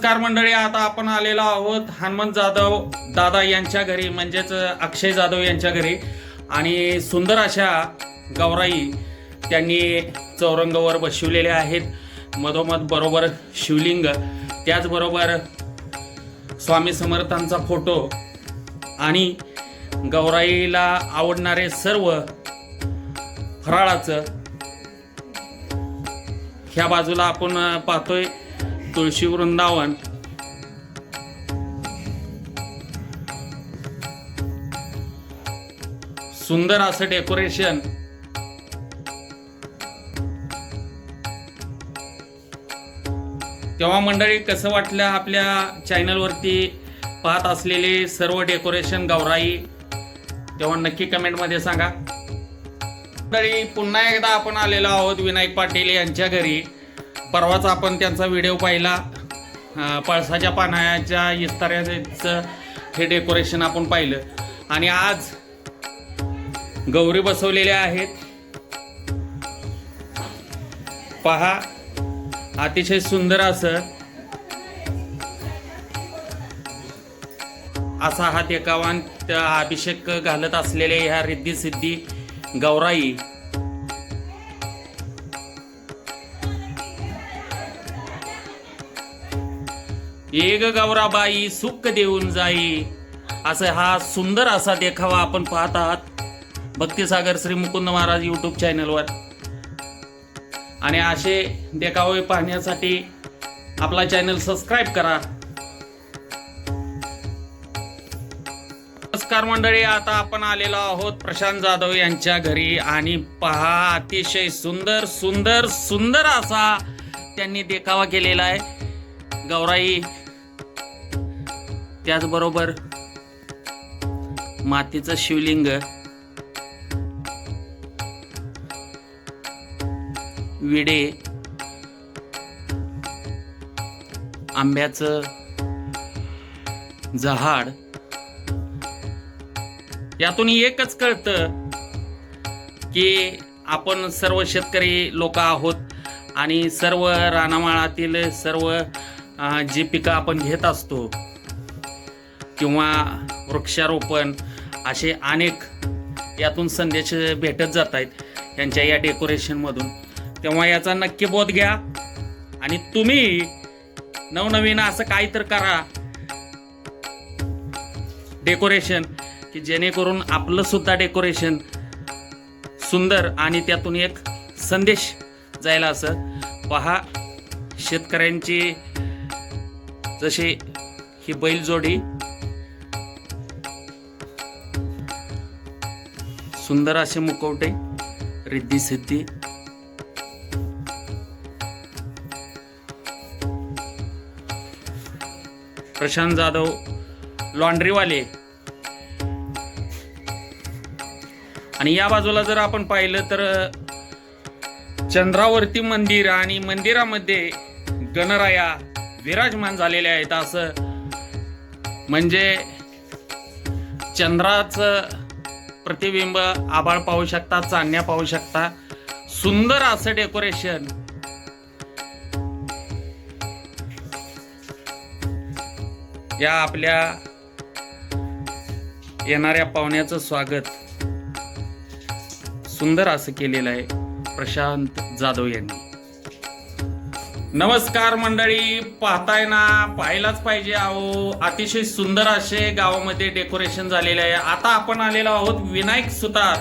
नमस्कार मंडळी आता आपण आलेलो आहोत हनुमंत जाधव दादा यांच्या घरी म्हणजेच अक्षय जाधव यांच्या घरी. आणि सुंदर अशा गौराई त्यांनी चौरंगावर बसविलेल्या आहेत. मधोमध बरोबर शिवलिंग त्याचबरोबर स्वामी समर्थांचा फोटो आणि गौराईला आवडणारे सर्व फराळाचं ह्या बाजूला आपण पाहतोय. तुळशी वृंदावन सुंदर असं डेकोरेशन. तेव्हा मंडळी कसं वाटलं आपल्या चॅनलवरती पाहत असलेले सर्व डेकोरेशन गौराई? तेव्हा नक्की कमेंटमध्ये सांगा. मंडळी पुन्हा एकदा आपण आलेलो आहोत विनायक पाटील यांच्या घरी. परवाच आपण त्यांचा व्हिडिओ पाहिला. पळसाच्या पानाच्या इस्तार्याचं हे डेकोरेशन आपण पाहिलं. आणि आज गौरी बसवलेल्या आहेत. पहा अतिशय सुंदर असं. असा हा देखावान अभिषेक घालत असलेले ह्या रिद्धी सिद्धी गौराई. एक गौराबाई सुख देऊन जाई. असं हा सुंदर असा देखावा आपण पाहत आहात भक्तिसागर श्री मुकुंद महाराज यूट्यूब चॅनलवर आणि असे देखावे पाहण्यासाठी आपला चॅनल सबस्क्राईब करा. नमस्कार मंडळी आता आपण आलेलो आहोत प्रशांत जाधव यांच्या घरी. आणि पहा अतिशय सुंदर सुंदर सुंदर असा त्यांनी देखावा केलेला आहे. गौराई त्याचबरोबर मातीचं शिवलिंग विडे आंब्याचं जहाड यातून एकच कळतं की आपण सर्व शेतकरी लोक आहोत आणि सर्व रानामाळातील सर्व जी पिकं आपण घेत असतो किंवा वृक्षारोपण असे अनेक यातून संदेश भेटत जात आहेत यांच्या या डेकोरेशनमधून तेव्हा याचा नक्की बोध घ्या आणि तुम्ही नवनवीन असं काही तर करा. डेकोरेशन की जेणेकरून आपलं सुद्धा डेकोरेशन सुंदर आणि त्यातून एक संदेश जायला असं. पहा शेतकऱ्यांची जशी ही बैलजोडी सुंदर असे मुकवटे रिद्धी सिद्धी. प्रशांत जाधव लॉन्ड्रीवाले. आणि या बाजूला जर आपण पाहिलं तर चंद्रावरती मंदिर आणि मंदिरामध्ये गणराया विराजमान झालेल्या आहेत असं. म्हणजे चंद्राचं प्रतिबिंब आभाळ पाहू शकता चांदण्या पाहू शकता. सुंदर असं डेकोरेशन या आपल्या येणाऱ्या पाहुण्याचं स्वागत. सुंदर असं केलेलं आहे प्रशांत जाधव यांनी. नमस्कार मंडळी पाहताय ना पाहायलाच पाहिजे अहो अतिशय सुंदर असे गावामध्ये डेकोरेशन झालेले आहे. आता आपण आलेलो आहोत विनायक सुतार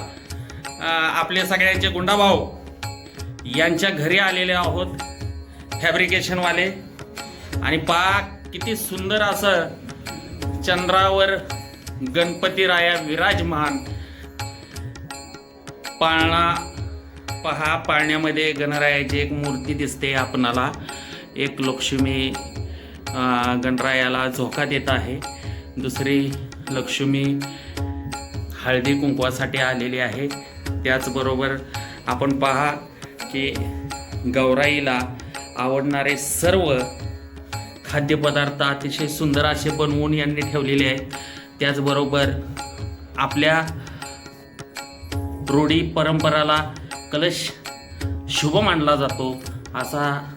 आपले सगळ्यांचे गुंडाभाऊ. यांच्या घरी आलेले आहोत फॅब्रिकेशनवाले आणि पा किती सुंदर असं चंद्रावर गणपती राया विराजमान. पाळणा पहा पाळण्यामध्ये गणरायाची एक मूर्ती दिसते आपणाला. एक लक्ष्मी गणरायाला झोका देत आहे. दुसरी लक्ष्मी हळदी कुंकवासाठी आलेली आहे. त्याचबरोबर आपण पहा की गौराईला आवडणारे सर्व खाद्यपदार्थ अतिशय सुंदर असे बनवून यांनी ठेवलेले आहेत. त्याचबरोबर आपल्या रूढी परंपराला कलश शुभ मानला जातो असा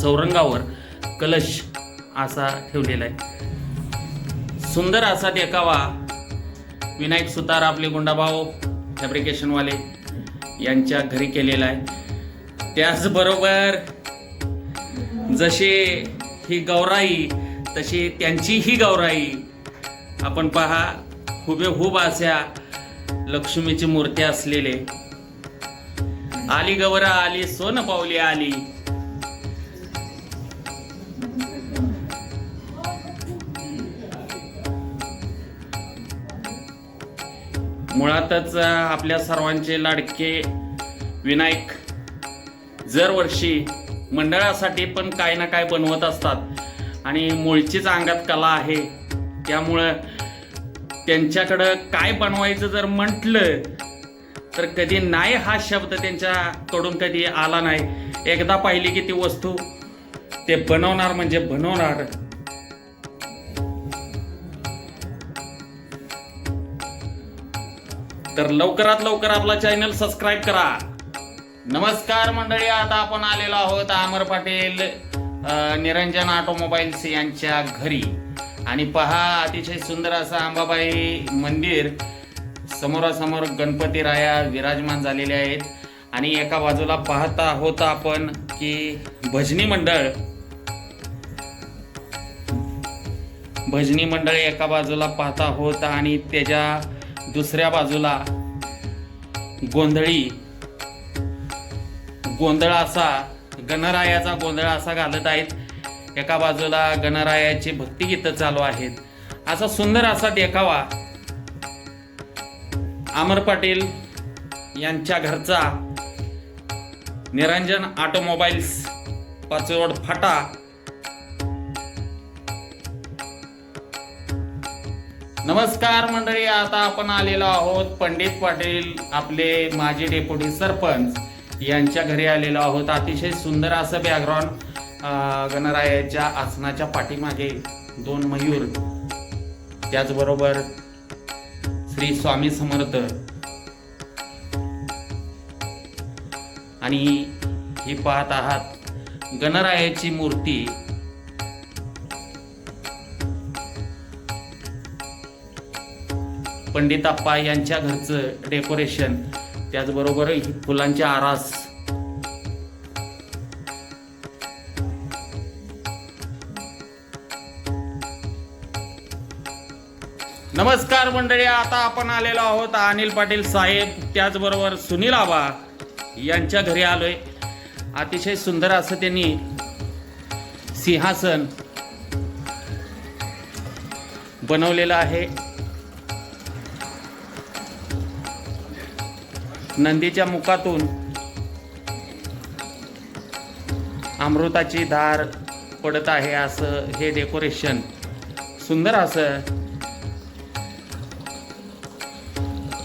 चौरंगावर कलश असा ठेवलेला आहे. सुंदर असा देखावा विनायक सुतार आपले गुंडाभाऊ फॅब्रिकेशनवाले यांच्या घरी केलेला आहे. त्याचबरोबर जशी ही गौराई तशी त्यांची ही गौराई आपण पहा हुबेहूब अशा लक्ष्मीची मूर्ती असलेले आली गवरा आली सोन पावली आली. मुळातच आपल्या सर्वांचे लाडके विनायक दरवर्षी मंडळासाठी पण काय ना काय बनवत असतात. आणि मूळचीच अंगात कला आहे. त्यामुळं त्यांच्याकडं काय बनवायचं जर म्हटलं तर कधी नाही हा शब्द त्यांच्याकडून कधी आला नाही. एकदा पाहिली की ती वस्तू ते बनवणार म्हणजे बनवणार. तर लवकरात लवकर आपला चॅनल सबस्क्राईब करा. नमस्कार मंडळी आता आपण आलेलो आहोत अमर पाटील निरंजन ऑटोमोबाईल्स यांच्या घरी. आणि पहा अतिशय सुंदर असं अंबाबाई मंदिर. समोरासमोर गणपती राया विराजमान झालेले आहेत. आणि एका बाजूला पाहता होता आपण की भजनी मंडळ. भजनी मंडळ एका बाजूला पाहता होता आणि त्याच्या दुसऱ्या बाजूला गोंधळी. गोंधळ असा गणरायाचा गोंधळ असा घालत आहेत. एका बाजूला गणरायाची भक्तिगीतं चालू आहेत. असा सुंदर असा देखावा. अमर पाटील यांच्या घरचा निरंजन ऑटोमोबाईल्स पाचवड फाटा. नमस्कार मंडळी आता आपण आलेलो आहोत पंडित पाटील आपले माजी डेप्युटी सरपंच यांच्या घरी आलेलो आहोत. अतिशय सुंदर असं बॅकग्राऊंड गणरायाच्या आसनाच्या पाठीमागे दोन मयूर. त्याचबरोबर श्री स्वामी समर्थ. आणि ही पाहत आहात गणरायाची मूर्ती. पंडिताप्पा यांच्या घरचं डेकोरेशन त्याचबरोबर फुलांच्या आरास. नमस्कार मंडळी आता आपण आलेलो आहोत अनिल पाटील साहेब त्याचबरोबर सुनील आबा यांच्या घरी आलोय. अतिशय सुंदर असं त्यांनी सिंहासन बनवलेलं आहे. नंदीच्या मुखातून अमृताची धार पडत आहे असं हे डेकोरेशन सुंदर असं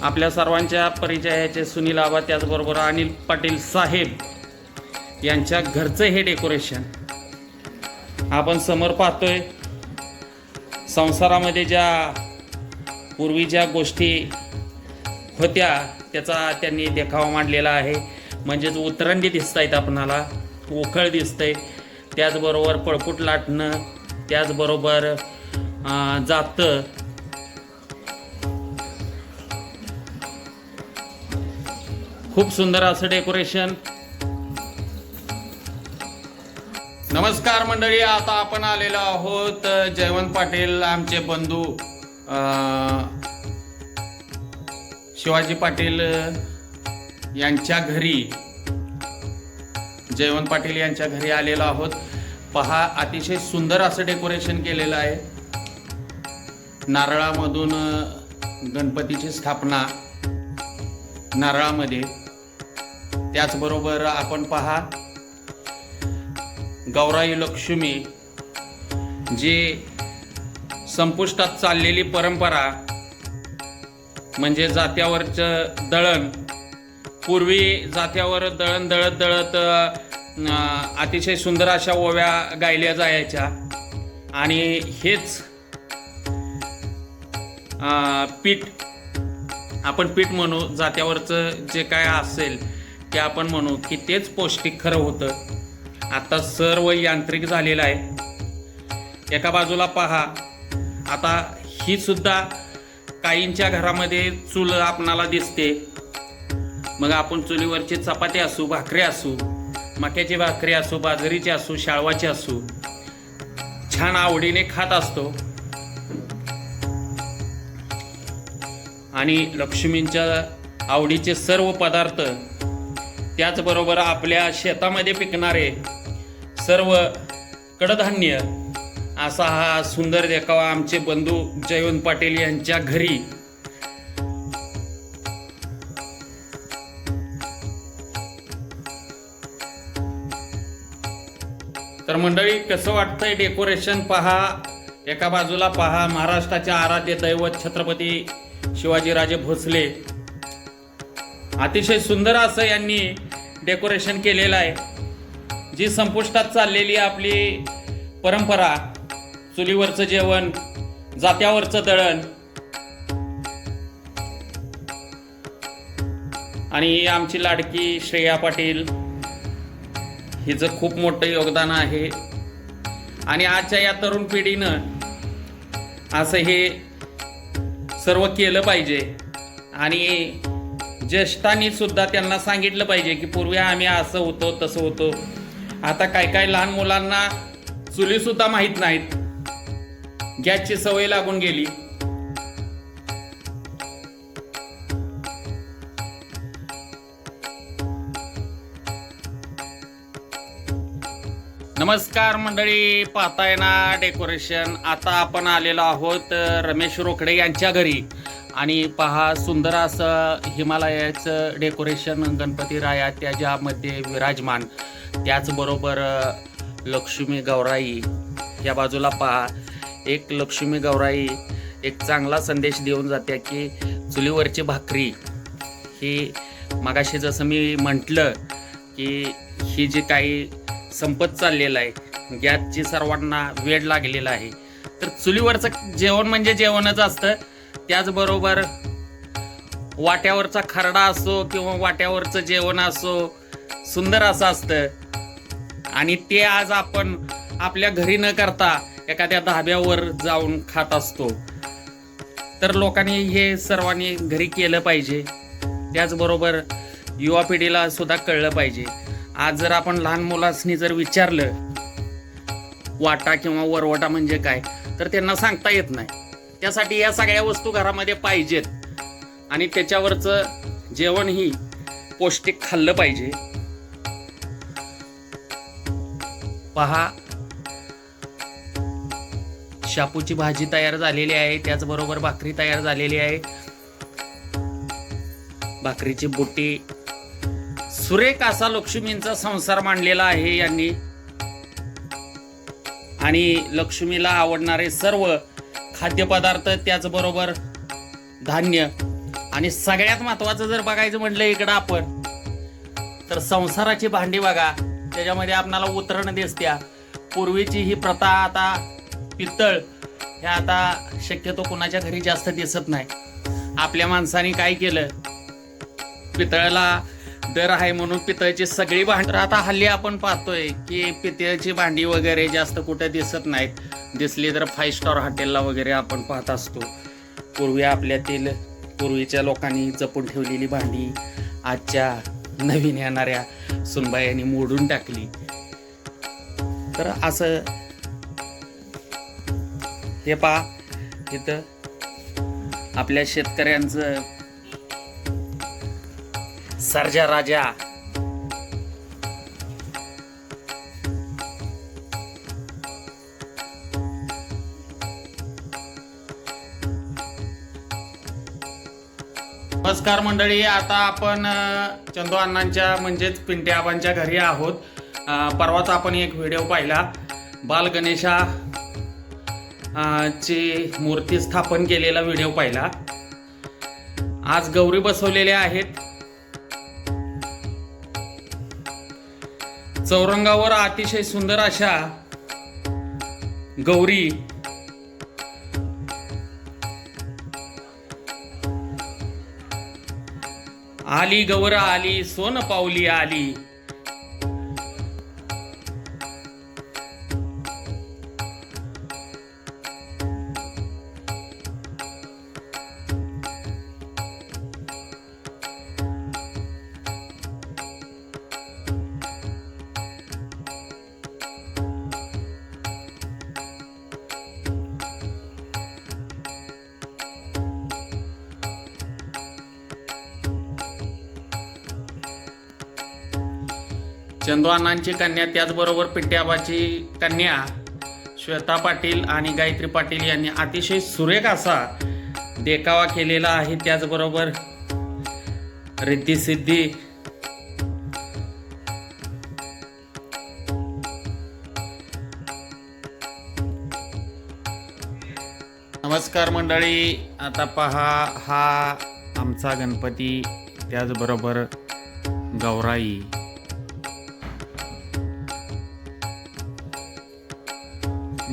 आपल्या सर्वांच्या परिचयाचे सुनील आबा त्याचबरोबर अनिल पाटील साहेब यांच्या घरचं हे डेकोरेशन आपण समोर पाहतोय संसारामध्ये ज्या पूर्वीच्या गोष्टी होत्या त्याचा त्यांनी देखावा मांडलेला आहे. म्हणजेच उतरंडी दिसत आहेत आपणाला उखळ दिसतंय. त्याचबरोबर पळपूट लाटणं त्याचबरोबर जातं. खूप सुंदर असं डेकोरेशन. नमस्कार मंडळी आता आपण आलेलो आहोत जयवंत पाटील आमचे बंधू शिवाजी पाटील यांच्या घरी. जयवंत पाटील यांच्या घरी आलेलो आहोत. पहा अतिशय सुंदर असं डेकोरेशन केलेलं आहे. नारळामधून गणपतीची स्थापना नारळामध्ये. त्याचबरोबर आपण पहा गौराई लक्ष्मी जी संपुष्टात चाललेली परंपरा म्हणजे जात्यावरचं दळण. पूर्वी जात्यावर दळण दळत दळत अतिशय सुंदर अशा ओव्या गायल्या जायच्या. आणि हेच पीठ आपण पीठ म्हणू जात्यावरचं जे काय असेल की आपण म्हणू की तेच पौष्टिक खरं होतं. आता सर्व यांत्रिक झालेलं आहे. एका बाजूला पहा. आता ही सुद्धा काहींच्या घरामध्ये चूल आपणाला दिसते. मग आपण चुलीवरची चपाती असू भाकरी असू मक्याची भाकरी असू बाजरीची असू शाळवाची असू छान आवडीने खात असतो. आणि लक्ष्मींच्या आवडीचे सर्व पदार्थ त्याचबरोबर आपल्या शेतामध्ये पिकणारे सर्व कडधान्य असा हा सुंदर देखावा आमचे बंधू जयवंत पाटील यांच्या घरी. तर मंडळी कसं वाटतंय डेकोरेशन? पहा एका बाजूला पहा महाराष्ट्राचे आराध्य दैवत छत्रपती शिवाजीराजे भोसले. अतिशय सुंदर असं यांनी डेकोरेशन केलेलं आहे. जी संपुष्टात चाललेली आपली परंपरा चुलीवरचं जेवण जात्यावरचं दळण आणि आमची लाडकी श्रेया पाटील हिचं खूप मोठं योगदान आहे. आणि आजच्या या तरुण पिढीनं असं हे सर्व केलं पाहिजे. आणि ज्येष्ठांनी सुद्धा त्यांना सांगितलं पाहिजे की पूर्वी आम्ही असं होतो तसं होतो. आता काय काय लहान मुलांना चुली सुद्धा माहीत नाहीत. गॅसची सवय लागून गेली. नमस्कार मंडळी पाहताय ना डेकोरेशन आता आपण आलेलो आहोत रमेश रोकडे यांच्या घरी. आणि पहा सुंदर असं हिमालयाचं डेकोरेशन गणपती राया त्याच्यामध्ये विराजमान त्याचबरोबर लक्ष्मी गौराई. या बाजूला पहा एक लक्ष्मी गौराई एक चांगला संदेश देऊन जाते की चुलीवरची भाकरी ही मगाशी जसं मी म्हटलं की ही जी काही संपत चाललेलं आहे गॅसची सर्वांना वेळ लागलेला आहे. तर चुलीवरचं जेवण म्हणजे जेवणच असतं. त्याचबरोबर वाट्यावरचा खरडा असो किंवा वाट्यावरचं जेवण असो सुंदर असं असतं. आणि ते आज आपण आपल्या घरी न करता एखाद्या धाब्यावर जाऊन खात असतो. तर लोकांनी हे सर्वांनी घरी केलं पाहिजे. त्याचबरोबर युवा पिढीला सुद्धा कळलं पाहिजे. आज जर आपण लहान मुलांनी जर विचारलं वाटा किंवा वरवटा म्हणजे काय? तर त्यांना सांगता येत नाही. त्यासाठी या सगळ्या वस्तू घरामध्ये पाहिजेत. आणि त्याच्यावरचं जेवणही पौष्टिक खाल्लं पाहिजे. पहा. शापूची भाजी तयार झालेली आहे त्याचबरोबर भाकरी तयार झालेली आहे. भाकरीची बुटी. सुरेख असा लक्ष्मींचा संसार मांडलेला आहे यांनी. आणि लक्ष्मीला आवडणारे सर्व खाद्यपदार्थ त्याचबरोबर धान्य. आणि सगळ्यात महत्वाचं जर बघायचं म्हटलं इकडं आपण तर संसाराची भांडी बघा. त्याच्यामध्ये आपणाला उतरण दिसत्या. पूर्वीची ही प्रथा आता पितळ. ह्या आता शक्यतो कुणाच्या घरी जास्त दिसत नाही. आपल्या माणसाने काय केलं? पितळाला दर आहे म्हणून पितळची सगळी भांडी तर आता हल्ली आपण पाहतोय की पितळची भांडी वगैरे जास्त कुठे दिसत नाहीत. दिसली तर फाईव्ह स्टार हॉटेलला वगैरे आपण पाहत असतो. पूर्वी आपल्यातील पूर्वीच्या लोकांनी जपून ठेवलेली भांडी आजच्या नवीन येणाऱ्या सुनबायांनी मोडून टाकली. तर असं हे पहा इथं आपल्या शेतकऱ्यांचं सर्जा राजा. नमस्कार मंडळी आता आपण चंदू अण्णांच्या म्हणजेच पिंटे आबांच्या घरी आहोत. परवाचा परवाच आपण एक व्हिडिओ पाहिला. बाल गणेशा ची मूर्ती स्थापन केलेला व्हिडिओ पाहिला. आज गौरी बसवलेल्या आहेत. चौरंगावर अतिशय सुंदर अशा गौरी आली गौर आली सोन पावली आली. चंदवानांची कन्या त्याचबरोबर पिट्याबाची कन्या श्वेता पाटील आणि गायत्री पाटील यांनी अतिशय सुरेख असा देखावा केलेला आहे. त्याचबरोबर रिद्धी सिद्धी नमस्कार मंडळी. आता पहा हा आमचा गणपती त्याचबरोबर गौराई.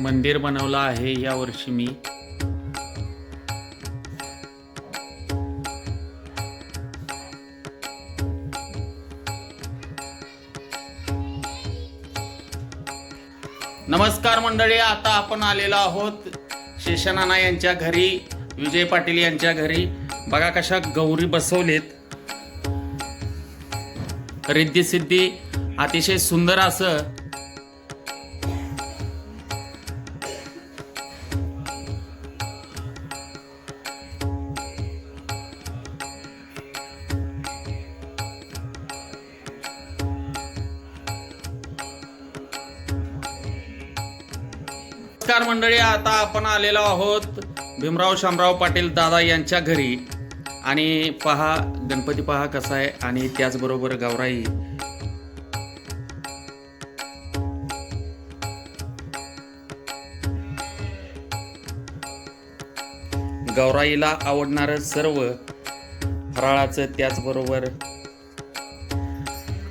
मंदिर बनवलं आहे या वर्षी मी. नमस्कार मंडळी आता आपण आलेलो आहोत शेषनाना यांच्या घरी विजय पाटील यांच्या घरी. बघा कशा गौरी बसवलेत. रिद्धी सिद्धी अतिशय सुंदर असं नमस्कार मंडळी आता आपण आलेलो आहोत भीमराव शामराव पाटील दादा यांच्या घरी. आणि पहा गणपती पहा कसा आहे आणि त्याचबरोबर गौराई. गौराईला आवडणारं सर्व फराळाचं त्याचबरोबर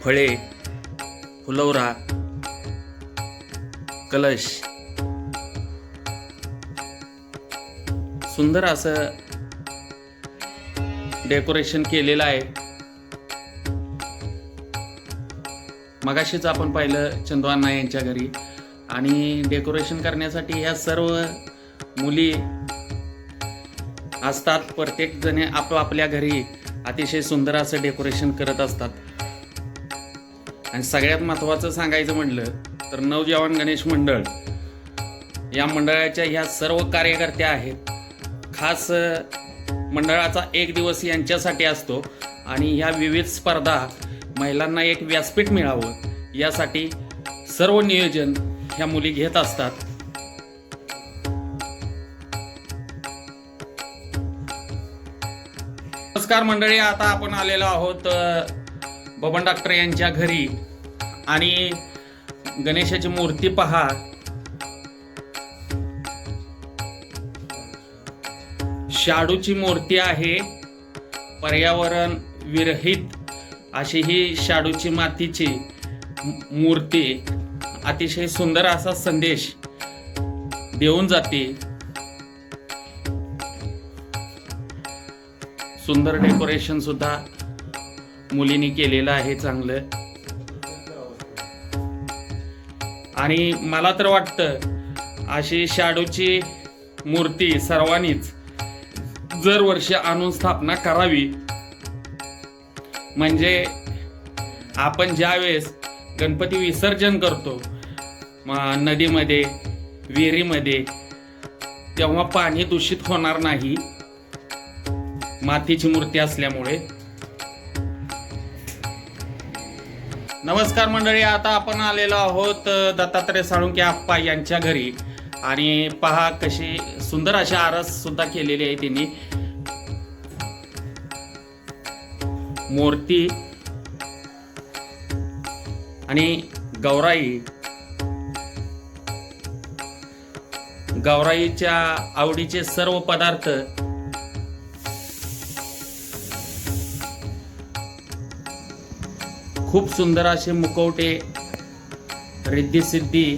फळे फुलवरा कलश सुंदर असं डेकोरेशन केलेलं आहे. मगाशीच आपण पाहिलं चंदवाना यांच्या घरी. आणि डेकोरेशन करण्यासाठी ह्या सर्व मुली असतात. प्रत्येक जणे आपापल्या घरी अतिशय सुंदर असं डेकोरेशन करत असतात. आणि सगळ्यात महत्त्वाचं सांगायचं म्हटलं तर नवजवान गणेश मंडळ. या मंडळाच्या ह्या सर्व कार्यकर्त्या आहेत. खास मंडळाचा एक दिवस यांच्यासाठी असतो आणि ह्या विविध स्पर्धा महिलांना एक व्यासपीठ मिळावं यासाठी सर्व नियोजन ह्या मुली घेत असतात. नमस्कार मंडळी आता आपण आलेलो आहोत बबन डॉक्टर यांच्या घरी आणि गणेशाची मूर्ती पहा. शाडूची मूर्ती आहे. पर्यावरण विरहित अशी ही शाडूची मातीची मूर्ती. अतिशय सुंदर असा संदेश देऊन जाते. सुंदर डेकोरेशन सुद्धा मुलींनी केलेलं आहे चांगलं. आणि मला तर वाटतं अशी शाडूची मूर्ती सर्वांनीच दरवर्षी आणून स्थापना करावी. म्हणजे आपण ज्यावेळेस गणपती विसर्जन करतो नदीमध्ये विहिरीमध्ये तेव्हा पाणी दूषित होणार नाही. मातीची मूर्ती असल्यामुळे. नमस्कार मंडळी आता आपण आलेलो आहोत दत्तात्रय साळुंके आप्पा यांच्या घरी. आणि पहा कशी सुंदर अशा आरस सुद्धा केलेली आहे त्यांनी मूर्ती आणि गौराई. गौराईच्या आवडीचे सर्व पदार्थ खूप सुंदर असे मुकवटे रिद्धी सिद्धी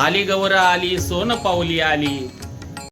आली गौर आली सोन पावली आली.